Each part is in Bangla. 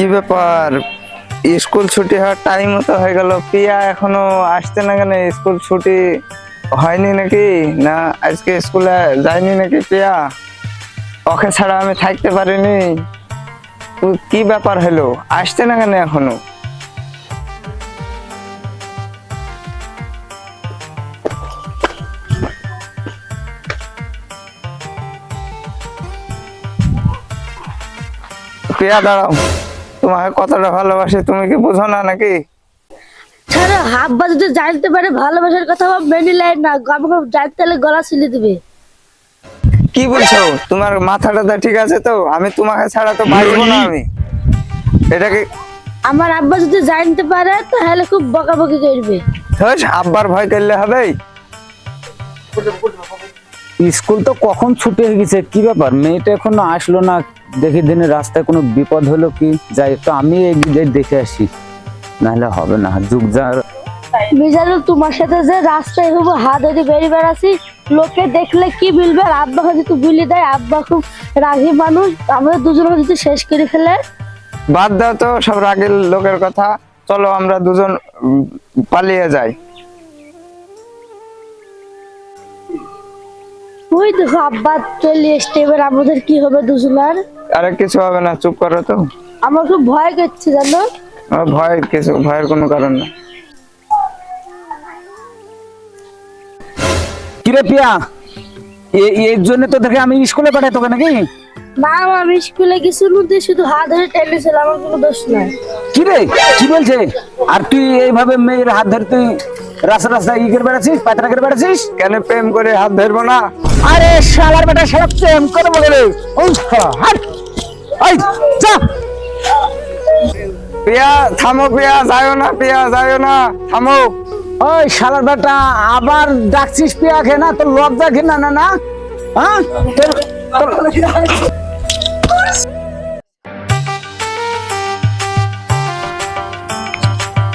কি ব্যাপার? স্কুল ছুটি হওয়ার টাইম তো হয়ে গেল। পিয়া এখনও আসছে না কেন? স্কুল ছুটি হয়নি নাকি? না, আজকে স্কুলে যায়নি নাকি পিয়া ওকে ছাড়া আমি থাকতে পারিনি। কি ব্যাপার হলো? আসছে না কেন এখনও? পিয়া দাঁড়াও। তোমাকে কতটা ভালোবাসে তুমি কি বুঝো না নাকি? ছাড়া হাব্বা যদি জানতে পারে ভালোবাসার কথা আমার মেনে লাই না আমাকে জানতে হলে গলা ছিলে দিবে। কি বলছো? তোমার মাথাটা ঠিক আছে তো? আমি তোমাকে ছাড়া তো বাঁচবো না আমি। এটাকে আমার আব্বা যদি জানতে পারে তাহলে খুব বকাবকি করবে। ধস আব্বার ভয় করলে হবে স্কুল তো কখন ছুটি হয়ে গেছে? কি ব্যাপার? মেয়েটা এখনও আসলো না? দেখি দিনে রাস্তায় কোনো বিপদ হলো কি? যাই তো আমি এগিয়ে দেখে আসি। নাহলে হবে না যুগ যার। মিজানুল তোমার সাথে যে রাস্তায় এভাবে হাত ধরে বেরিয়ে বেড়াচ্ছি লোকে দেখলে কি বলবে? আর আব্বা যদি তুই বুলি দেয় আব্বা খুব রাগী মানুষ। আমাদের দুজনে যদি শেষ করে ফেলে। বাদ দাও তো সব রাগের লোকের কথা। চলো আমরা দুজন পালিয়ে যাই। ওই দেখো আব্বা চলে এসছে এবার আমাদের কি হবে দুজনার? আরে কিছু হবে না চুপ করো তো। আমার খুব ভয় করছে জানো? ভয় কিছু ভয়ের কোনো কারণ না কিরে পিয়া? এ- এর জন্য তো দেখে আমি স্কুলে পাঠাই তোকে নাকি? না আমি স্কুলে গেছি মধ্যে শুধু হাত ধরে টেনেছিল আমার কোনো দোষ নাই। কি রে কি বলছে? আর তুই এইভাবে মেয়ের হাত ধরে তুই রাস্তা রাস্তায় ই করে বেড়াচ্ছিস? পায়তারা করে বেড়াচ্ছিস? কেন প্রেম করে হাত ধরবো না? আরে শালার বেটা শালা প্রেম করে বলে। রে ওই যা। পিয়া থামো পিয়া যাও না পিয়া যাও না থামো। ওই শালার বেটা আবার ডাকছিস পিয়াকে না তোর লজ্জা ঘিনা না না? হ্যাঁ? তোর তোর-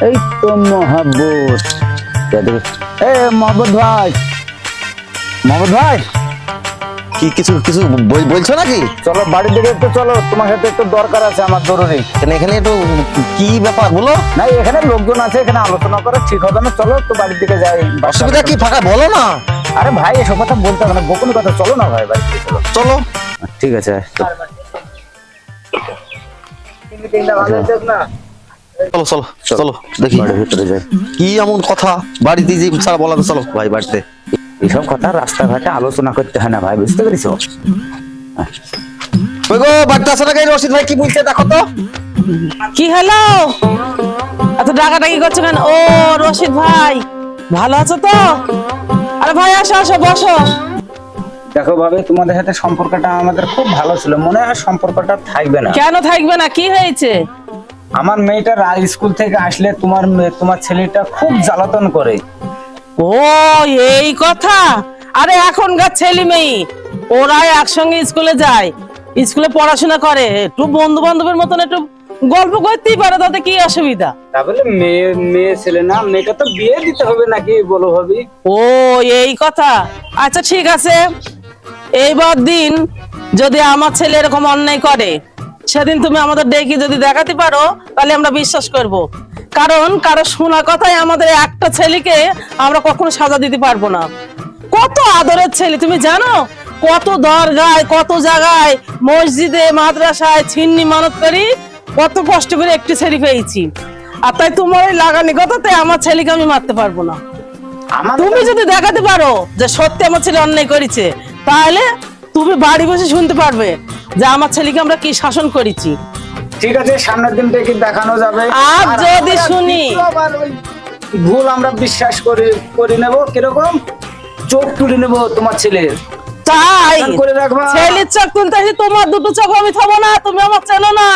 এই তো মহাব্বত এ ভাই। ভাই কি কিছু কিছু বলছো নাকি? চলো বাড়ির দিকে একটু চলো তোমার সাথে একটু দরকার আছে আমার জরুরি। এখানে এখানে একটু কি ব্যাপার বলো? না এখানে লোকজন আছে এখানে আলোচনা করা ঠিক হবে না চলো একটু বাড়ির দিকে যাই অসুবিধা কি ফাঁকা বলো না। আরে ভাই এসব কথা বলতে হবে না গোপন কথা চলো না ভাই থেকে চলো। চলো। ঠিক আছে চলো চলো চলো দেখি। কি এমন কথা? বাড়িতে যে ছাড়া বলা চলো। ভাই বাড়িতে। এইসব কথা রাস্তাঘাটে আলোচনা করতে হয় না ভাই বুঝতে পেরেছ? ওই গো বাড়িতে আসো না রশিদ ভাই? কি বলছে দেখো তো। কি হ্যালো এত ডাকাডাকি করছ কেন? ও রশিদ ভাই ভালো আছো তো? আরে ভাই আসো আসো বসো। দেখো ভাবে তোমাদের সাথে সম্পর্কটা আমাদের খুব ভালো ছিল। মনে হয় সম্পর্কটা থাকবে না। কেন থাকবে না? কি হয়েছে? আমার মেয়েটা স্কুল থেকে আসলে তোমার তোমার ছেলেটা খুব জ্বালাতন করে। ও এই কথা? আরে এখনকার ছেলে মেয়ে ওরা একসঙ্গে স্কুলে যায় স্কুলে পড়াশোনা করে একটু বন্ধু বান্ধবের মতন একটু গল্প করতেই পারে তাতে কি অসুবিধা? তা বলে মেয়ে মেয়ে ছেলে না মেয়েটা তো বিয়ে দিতে হবে নাকি বলো ভাবি? ও এই কথা? আচ্ছা ঠিক আছে। এইবার দিন যদি আমার ছেলে এরকম অন্যায় করে সেদিন তুমি আমাদের ডেকে যদি দেখাতে পারো তাহলে আমরা বিশ্বাস করব। কারণ কারও শোনা কথায় আমাদের একটা ছেলেকে আমরা কখনো সাজা দিতে পারব না। কত আদরের ছেলে তুমি জানো? কত দরগায় কত জায়গায় মসজিদে মাদ্রাসায় ছিন্নি মানত করি কত কষ্ট করে একটি ছেলে পেয়েছি। আর তাই তোমার ওই লাগানি কথাতে আমার ছেলেকে আমি মারতে পারব না। তুমি যদি দেখাতে পারো যে সত্যি আমার ছেলে অন্যায় করেছে তাহলে তুমি বাড়ি বসে শুনতে পারবে। যে আমার ছেলেকে আমরা কি শাসন করেছি? ঠিক আছে সামনের দিনটা কি দেখানো যাবে? আর যদি শুনি। ভুল আমরা বিশ্বাস করে করে নেব। কীরকম? চোখ তুলে নেব তোমার ছেলের। তাই? করে রাখবা। ছেলের চোখ তুলতে তোমার দুটো চোখ আমি থামো না তুমি আমার চেনো না।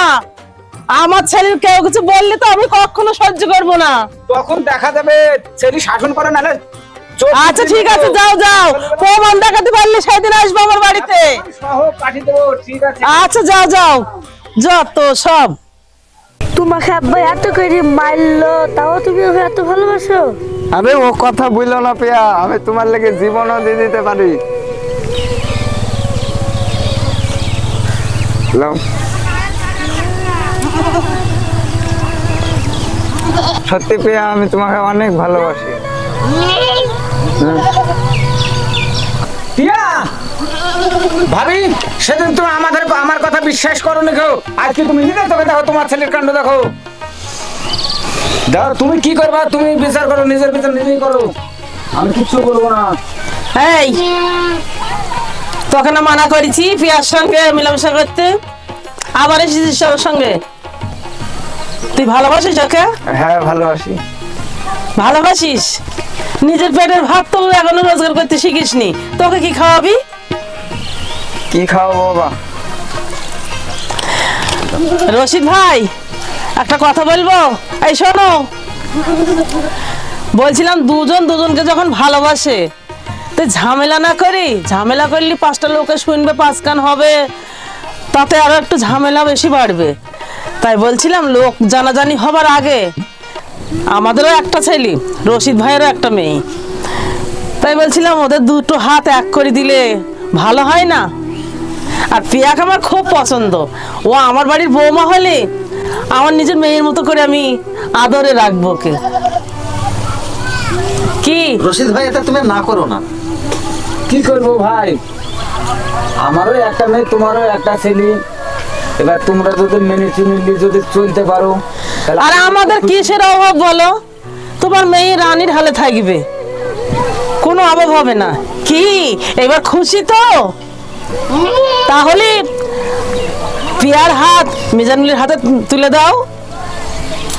আমার ছেলের কেউ কিছু বললে তো আমি কখনো সহ্য করব না। তখন দেখা যাবে ছেলে শাসন করে চোখ আচ্ছা ঠিক আছে যাও যাও। প্রমাণ দেখাতে পারলে সেদিন আসব আমার বাড়িতে। সহ পাঠিয়ে দেবো ঠিক আছে আচ্ছা যাও যাও। যত সব। তোমাকে আব্বা এত করে মারলো তাও তুমি ওকে এত ভালোবাসো? আরে ও কথা বলল না পিয়া আমি তোমার লেগে জীবনও দিয়ে দিতে পারি। সত্যি পেয়া আমি তোমাকে অনেক ভালোবাসি। পিয়া ভাবি সেদিন তুমি আমাদের আমার কথা বিশ্বাস করো না কেউ? আজকে তুমি নিজে চোখে দেখো তোমার ছেলের কাণ্ড দেখো। দেখো তুমি কি করবা? তুমি বিচার করো নিজের বিচার নিজেই করো। আমি কিচ্ছু করব না। এই তোকে না মানা করেছি পিয়ার সঙ্গে মিলামেশা করতে। আবার এসেছিস সবার সঙ্গে? তুই ভালোবাসিস ওকে? হ্যাঁ ভালোবাসি। ভালোবাসিস? নিজের পেটের ভাত তো এখনও রোজগার করতে শিখিসনি। তোকে কি খাওয়াবি? কি খাও বাবা? রশিদ ভাই একটা কথা বলব? এই শোনো। বলছিলাম দুজন দুজনকে যখন ভালোবাসে তো ঝামেলা না করি? ঝামেলা করলে পাঁচটা লোকে শুনবে পাঁচ কান হবে। তাতে আরও একটু ঝামেলা বেশি বাড়বে। তাই বলছিলাম লোক জানাজানি হবার আগে আমাদেরও একটা ছেলে, রশিদ ভাইয়েরও একটা মেয়ে। তাই বলছিলাম, ওদের দুটো হাত এক করে দিলে ভালো হয় না? আর পিয়াকে আমার খুব পছন্দ। ও আমার বাড়ির বৌমা হলে আমার নিজের মেয়ের মতো করে আমি আদরে রাখব ওকে। কি? রশিদ ভাই, এটা তুমি না করো না। কি করব ভাই? আমারও একটা মেয়ে, তোমারও একটা ছেলে। এবার তোমরা যদি মেনে চুনে যদি চলতে পারো আর আমাদের কিসের অভাব বলো? তোমার মেয়ে রানীর হালে থাকবে। কোনো অভাব হবে না। কি? এবার খুশি তো? তাহলে পিয়ার হাত মিজানুলের হাতে তুলে দাও।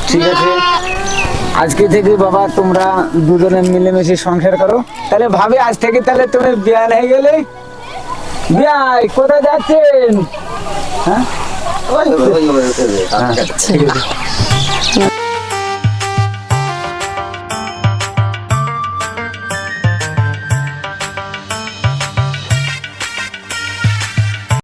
ঠিক আছে। আজকে থেকে বাবা তোমরা দুজনে মিলেমিশে সংসার করো। তাহলে ভাবে আজ থেকে তাহলে তুমি বিয়ান হয়ে গেলে? বিয়াই কোথায় যাচ্ছেন? ওই, ওই, ওই,